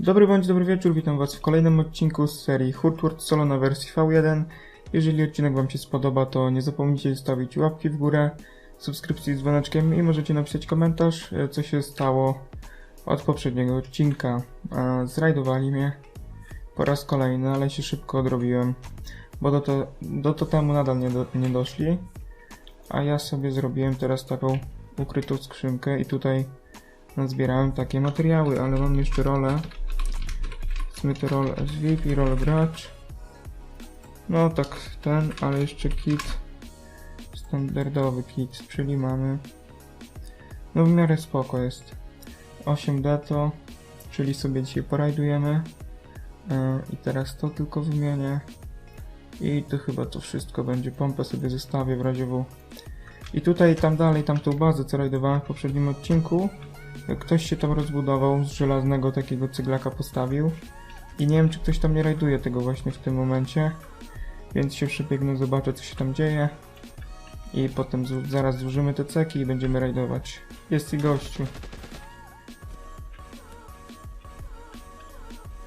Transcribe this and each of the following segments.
Dobry bądź dobry wieczór, witam was w kolejnym odcinku z serii Hurtward Solo na wersji V1. Jeżeli odcinek wam się spodoba, to nie zapomnijcie zostawić łapki w górę, subskrypcji z dzwoneczkiem i możecie napisać komentarz, e, co się stało od poprzedniego odcinka. E, Zrajdowali mnie po raz kolejny, ale się szybko odrobiłem, bo do, to, do totemu nadal nie, do, nie doszli. A ja sobie zrobiłem teraz taką ukrytą skrzynkę i tutaj nazbierałem takie materiały, ale mam jeszcze rolę. Sumie to rolę VIP i rolę gracz. No tak ten, ale jeszcze kit. Standardowy kit, czyli mamy. No w miarę spoko jest. 8 dato, czyli sobie dzisiaj porajdujemy. Yy, I teraz to tylko wymienię. I to chyba to wszystko będzie. Pompę sobie zostawię w razie W. I tutaj, tam dalej, tamtą bazę, co rajdowałem w poprzednim odcinku. Ktoś się tam rozbudował, z żelaznego takiego cyglaka postawił. I nie wiem, czy ktoś tam nie rajduje tego właśnie w tym momencie. Więc się przebiegnę, zobaczę, co się tam dzieje. I potem zaraz złożymy te ceki i będziemy rajdować. Jest i gościu.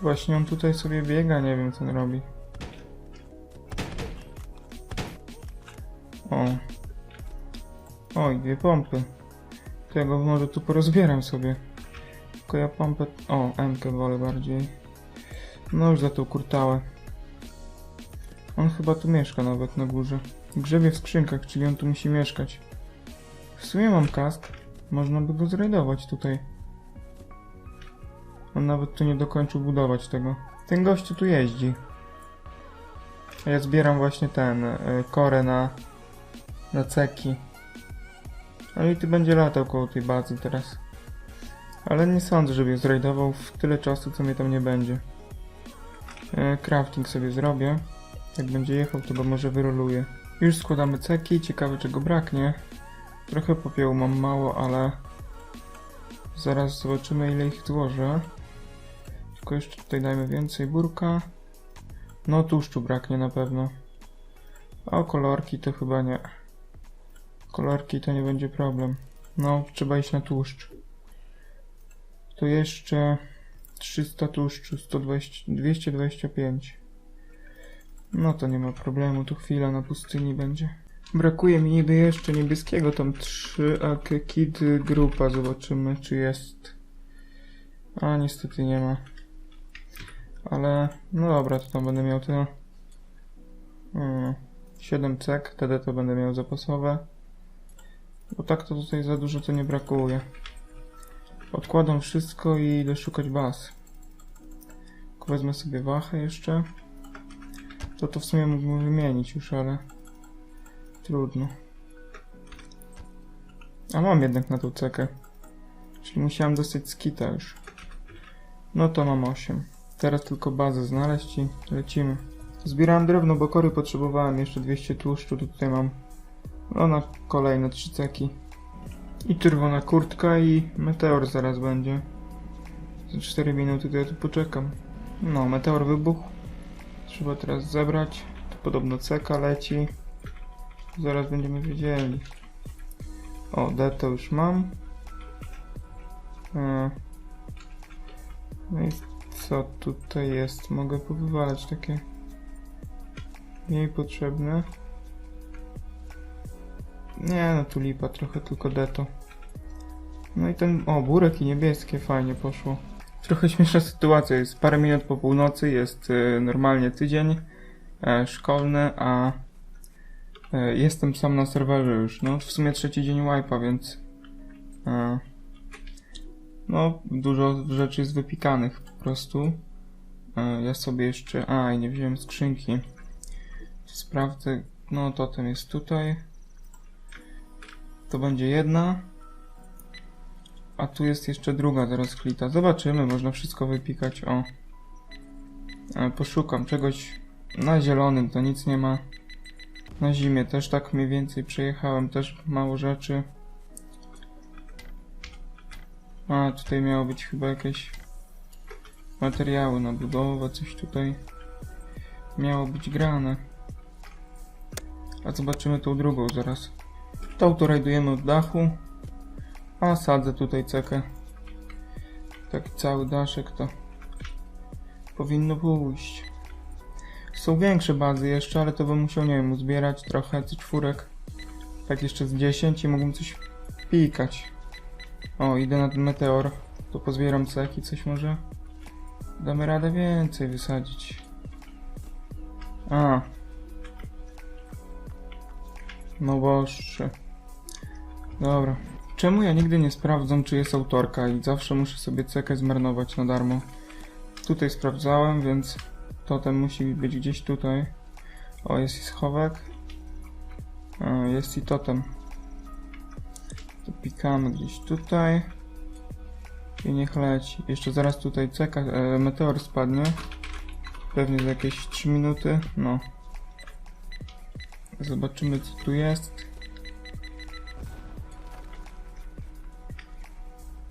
Właśnie on tutaj sobie biega, nie wiem co on robi. O. Oj, dwie pompy. Go może tu porozbieram sobie. Tylko ja pompę... O, M-kę wolę bardziej. No już za tą kurtałę. On chyba tu mieszka nawet na górze. Grzebie w skrzynkach, czyli on tu musi mieszkać. W sumie mam kask. Można by go zrajdować tutaj. On nawet tu nie dokończył budować tego. Ten gościu tu jeździ. A ja zbieram właśnie ten, y, korę na, na ceki. No i ty będzie latał koło tej bazy teraz. Ale nie sądzę, żeby je zrajdował w tyle czasu, co mnie tam nie będzie. E, crafting sobie zrobię. Jak będzie jechał, to go może wyroluję. Już składamy ceki, ciekawe czego braknie. Trochę popiołu mam mało, ale zaraz zobaczymy ile ich złożę. Tylko jeszcze tutaj dajmy więcej burka. No tłuszczu braknie na pewno. A kolorki to chyba nie. Kolorki to nie będzie problem. No, trzeba iść na tłuszcz. To jeszcze 300 tłuszczu, 120, 225. No to nie ma problemu, tu chwila na pustyni będzie. Brakuje mi niby jeszcze niebieskiego, tam 3 AK Kid grupa, zobaczymy czy jest. A niestety nie ma. Ale, no dobra, to tam będę miał to. Hmm, 7 cek, wtedy to będę miał zapasowe. Bo tak to tutaj za dużo to nie brakuje. Odkładam wszystko i idę szukać baz. Wezmę sobie wachę jeszcze. To to w sumie mógłbym wymienić już, ale trudno. A mam jednak na tą cekę. Czyli musiałem dostać skita już. No to mam 8. Teraz tylko bazę znaleźć i lecimy. Zbierałem drewno, bo kory potrzebowałem jeszcze 200 tłuszczu, tutaj mam no na kolejne trzy ceki. I czerwona kurtka i meteor zaraz będzie. Za 4 minuty to ja tu poczekam. No, meteor wybuchł. Trzeba teraz zebrać. Tu podobno ceka leci. Zaraz będziemy wiedzieli. O, D to już mam. E. No i co tutaj jest? Mogę powywalać takie mniej potrzebne. Nie, no tu lipa, trochę tylko deto. No i ten, o, burek i niebieskie, fajnie poszło. Trochę śmieszna sytuacja jest, parę minut po północy, jest y, normalnie tydzień e, szkolny, a e, jestem sam na serwerze już. No, w sumie trzeci dzień wipe'a, więc no, dużo rzeczy jest wypikanych po prostu. Ja sobie jeszcze, a, i nie wziąłem skrzynki. Sprawdzę, no, totem jest tutaj. To będzie jedna. A tu jest jeszcze druga zaraz klita. Zobaczymy, można wszystko wypikać. O. E, Poszukam czegoś na zielonym, to nic nie ma. Na zimie też tak mniej więcej przejechałem, też mało rzeczy. A, tutaj miało być chyba jakieś materiały na budowę, coś tutaj miało być grane. A zobaczymy tą drugą zaraz. To rajdujemy od dachu. A sadzę tutaj cekę. Taki cały daszek to powinno pójść. Są większe bazy jeszcze, ale to bym musiał, nie wiem, uzbierać trochę czwórek. Tak jeszcze z 10 i mógłbym coś pikać. O, idę na ten meteor. To pozbieram ceki, coś może. Damy radę więcej wysadzić. A. No boższe. Dobra. Czemu ja nigdy nie sprawdzam, czy jest autorka i zawsze muszę sobie cekę zmarnować na darmo? Tutaj sprawdzałem, więc totem musi być gdzieś tutaj. O, jest i schowek. A, jest i totem. To pikamy gdzieś tutaj. I niech leci. Jeszcze zaraz tutaj ceka, e, meteor spadnie. Pewnie za jakieś 3 minuty. No. Zobaczymy co tu jest.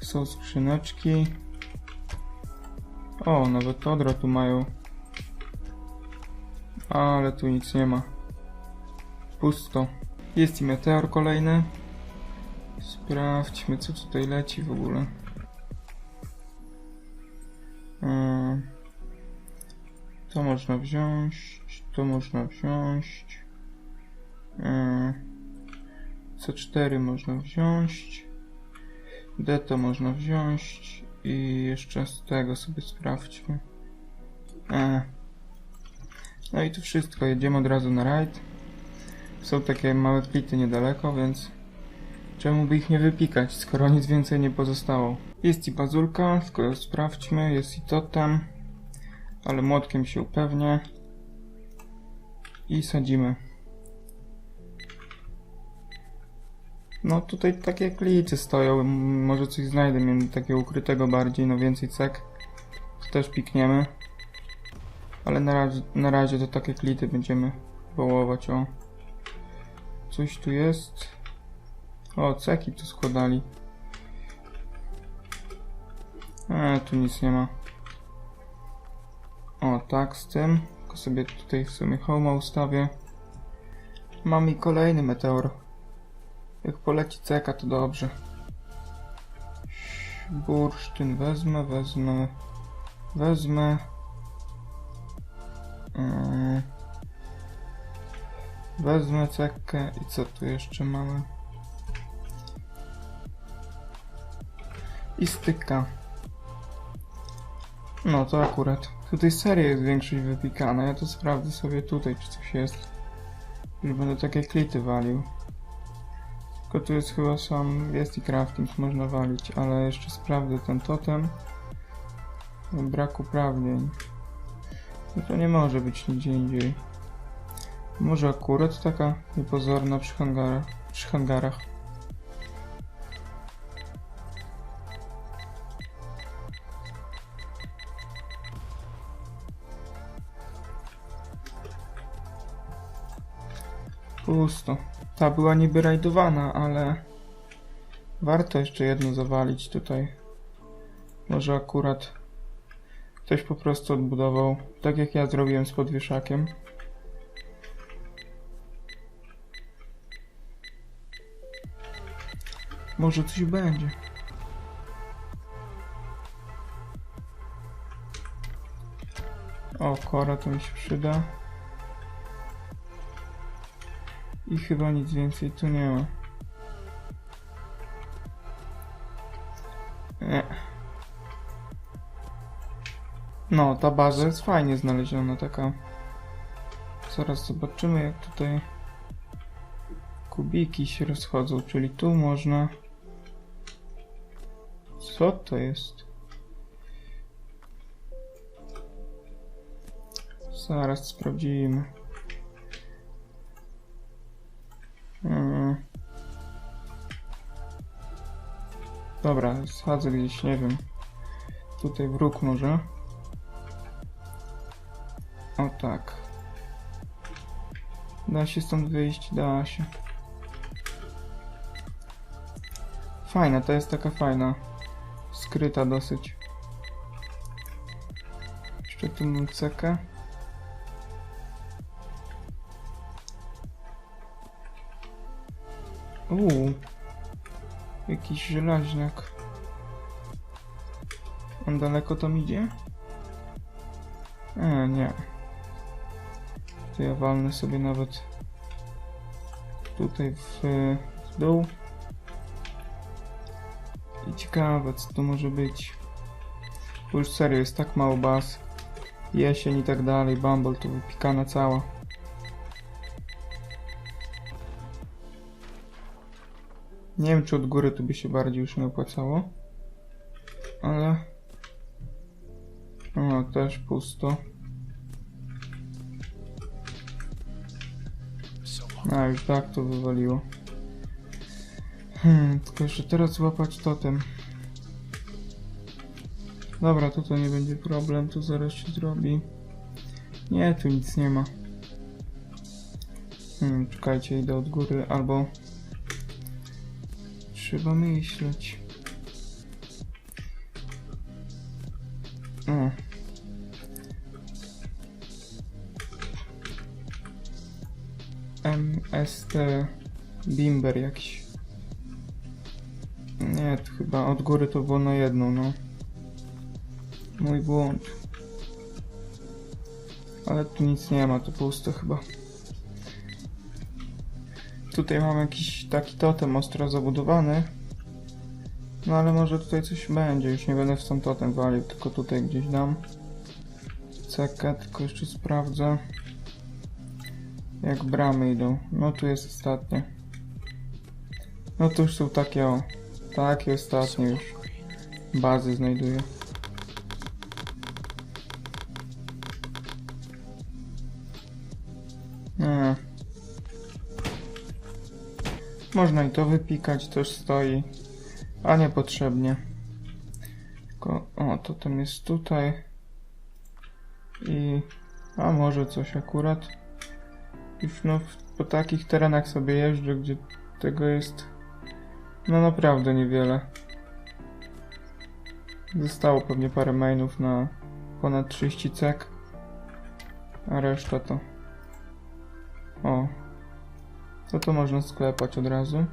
Są skrzyneczki. O, nawet odro tu mają. Ale tu nic nie ma. Pusto. Jest i meteor kolejny. Sprawdźmy, co tutaj leci w ogóle. Yy, To można wziąć. To można wziąć. Yy, C4 można wziąć. D to można wziąć. I jeszcze z tego sobie sprawdźmy. E. No i to wszystko. Jedziemy od razu na rajd. Są takie małe plity niedaleko, więc czemu by ich nie wypikać, skoro nic więcej nie pozostało. Jest i bazulka, tylko sprawdźmy. Jest i totem. Ale młotkiem się upewnię. I sadzimy. No tutaj takie klity stoją, może coś znajdę między takiego ukrytego bardziej, no więcej cek. To też pikniemy. Ale na razie, na razie to takie klity będziemy wołować, o. Coś tu jest. O, ceki tu składali. E, tu nic nie ma. O, tak z tym. Tylko sobie tutaj w sumie homa ustawię. Mam i kolejny meteor. Jak poleci ceka, to dobrze. Bursztyn wezmę, wezmę, wezmę. Yy. Wezmę cekę i co tu jeszcze mamy? I styka. No to akurat. Tutaj seria jest większość wypikana. Ja to sprawdzę sobie tutaj, czy coś jest. Już będę takie klity walił. Tylko tu jest chyba sam, jest i crafting, można walić, ale jeszcze sprawdzę ten totem. Brak uprawnień. No to nie może być nigdzie indziej. Może akurat taka niepozorna przy hangarach. Przy hangarach. Pusto. Ta była niby rajdowana, ale warto jeszcze jedno zawalić tutaj. Może akurat ktoś po prostu odbudował, tak jak ja zrobiłem z podwieszakiem. Może coś będzie. O, kora to mi się przyda. I chyba nic więcej tu nie ma. Nie. No, ta baza jest fajnie znaleziona, taka. Zaraz zobaczymy, jak tutaj kubiki się rozchodzą, czyli tu można. Co to jest? Zaraz sprawdzimy. Dobra, schadzę gdzieś, nie wiem. Tutaj w róg może. O tak. Da się stąd wyjść, da się. Fajna, to jest taka fajna. Skryta dosyć. Jeszcze tu mam cekę. Uuu. Jakiś żelaźniak. On daleko tam idzie? E, nie. To ja walnę sobie nawet tutaj w, w dół. I ciekawe, co to może być. Bo już serio, jest tak mało baz. Jesień i tak dalej, Bumble to wypikana cała. Nie wiem, czy od góry to by się bardziej już nie opłacało. Ale... O, też pusto. A, już tak to wywaliło. Hmm, tylko jeszcze teraz złapać totem. Dobra, to to nie będzie problem, to zaraz się zrobi. Nie, tu nic nie ma. Hmm, czekajcie, idę od góry, albo... Trzeba myśleć. O. MST Bimber jakiś. Nie, to chyba od góry to było na jedną, no. Mój błąd. Ale tu nic nie ma, to pusto chyba. Tutaj mam jakiś taki totem ostro zabudowany. No ale może tutaj coś będzie, już nie będę w sam totem walił, tylko tutaj gdzieś dam. Cekę, tylko jeszcze sprawdzę. Jak bramy idą. No tu jest ostatnie. No to już są takie o. Takie ostatnie już. Bazy znajduję. Można i to wypikać, też stoi. A niepotrzebnie. Tylko, o, to tam jest tutaj. I... A może coś akurat. Już no, po takich terenach sobie jeżdżę, gdzie tego jest... No naprawdę niewiele. Zostało pewnie parę mainów na ponad 30 cek. A reszta to... O. To to można sklepać od razu.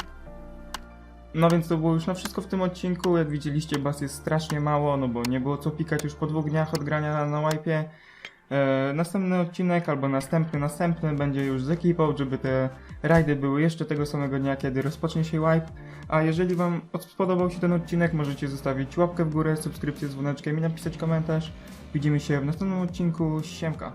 No więc to było już na wszystko w tym odcinku. Jak widzieliście, bas jest strasznie mało, no bo nie było co pikać już po dwóch dniach od grania na, na wipe'ie. E, następny odcinek albo następny, następny będzie już z ekipą, żeby te rajdy były jeszcze tego samego dnia, kiedy rozpocznie się wipe. A jeżeli Wam spodobał się ten odcinek, możecie zostawić łapkę w górę, subskrypcję z dzwoneczkiem i napisać komentarz. Widzimy się w następnym odcinku. Siemka!